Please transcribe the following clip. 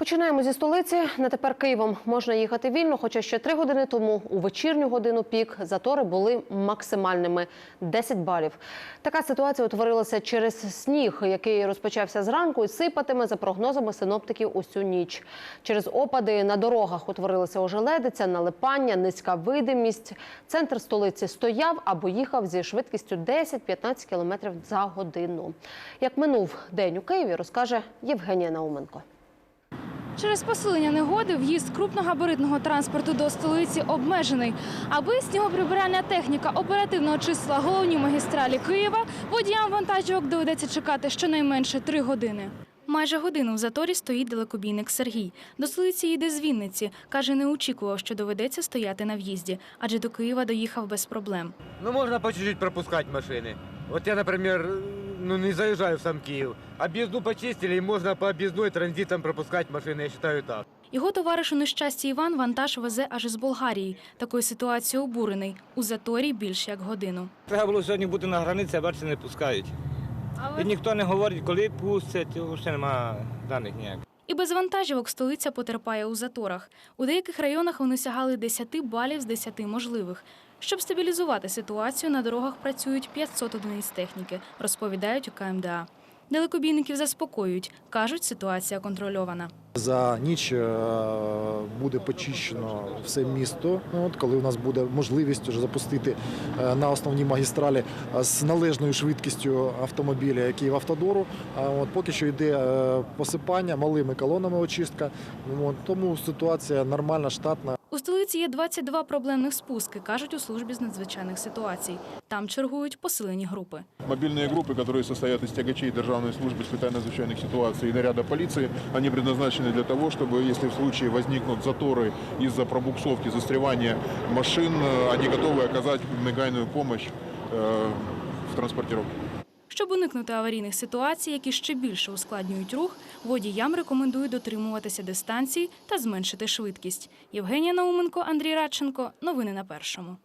Починаємо зі столиці. На тепер Києвом можна їхати вільно, хоча ще три години тому у вечірню годину пік затори були максимальними 10 балів. Така ситуація утворилася через сніг, який розпочався зранку і сипатиме за прогнозами синоптиків усю ніч. Через опади на дорогах утворилася ожеледиця, налипання, низька видимість. Центр столиці стояв або їхав зі швидкістю 10-15 км за годину. Як минув день у Києві, розкаже Євгенія Науменко. Через посилення негоди в'їзд крупногабаритного транспорту до столиці обмежений. Аби снігоприбиральна техніка оперативно очистила головні магістралі Києва, водіям вантажівок доведеться чекати щонайменше три години. Майже годину в заторі стоїть далекобійник Сергій. До столиці їде з Вінниці. Каже, не очікував, що доведеться стояти на в'їзді, адже до Києва доїхав без проблем. Ну, можно по чуть-чуть пропускать машины. Вот я, например, ну, не заезжаю в сам Киев. Объезду почистили, и можно по объездной транзитом пропускать машины, я считаю так. Його товариш у нещасті Іван вантаж везе аж із Болгарії. Такою ситуацією обурений. У заторі більше як годину. Треба було сьогодні бути на границі, а бачите, не пускають. І ніхто не говорить, коли пустять, взагалі немає даних ніяких. І без вантажівок столиця потерпає у заторах. У деяких районах вони сягали 10 балів з 10 можливих. Щоб стабілізувати ситуацію, на дорогах працюють 500 одиниць техніки, розповідають у КМДА. Далекобійників заспокоюють, кажуть, ситуація контрольована. За ніч е, буде почищено все місто. Ну, коли у нас буде можливість вже запустити е, на основній магістралі е, з належною швидкістю автомобіля Київавтодору. А от поки що йде посипання малими колонами очистка. Ну, тому ситуація нормальна, штатна. У столиці є 22 проблемних спуски, кажуть у службі з надзвичайних ситуацій. Там чергують посилені групи. Мобильные группы, которые состоят из тягачей Державной службы специально надзвичайных ситуаций и наряда полиции, они предназначены для того, чтобы, если в случае возникнут заторы из-за пробуксовки, застревания машин, э, они готовы оказать негайную помощь э, в транспортировке. Щоб уникнути аварійних ситуацій, які ще більше ускладнюють рух, водіям рекомендують дотримуватися дистанції та зменшити швидкість. Євгенія Науменко, Андрій Радченко. Новини на першому.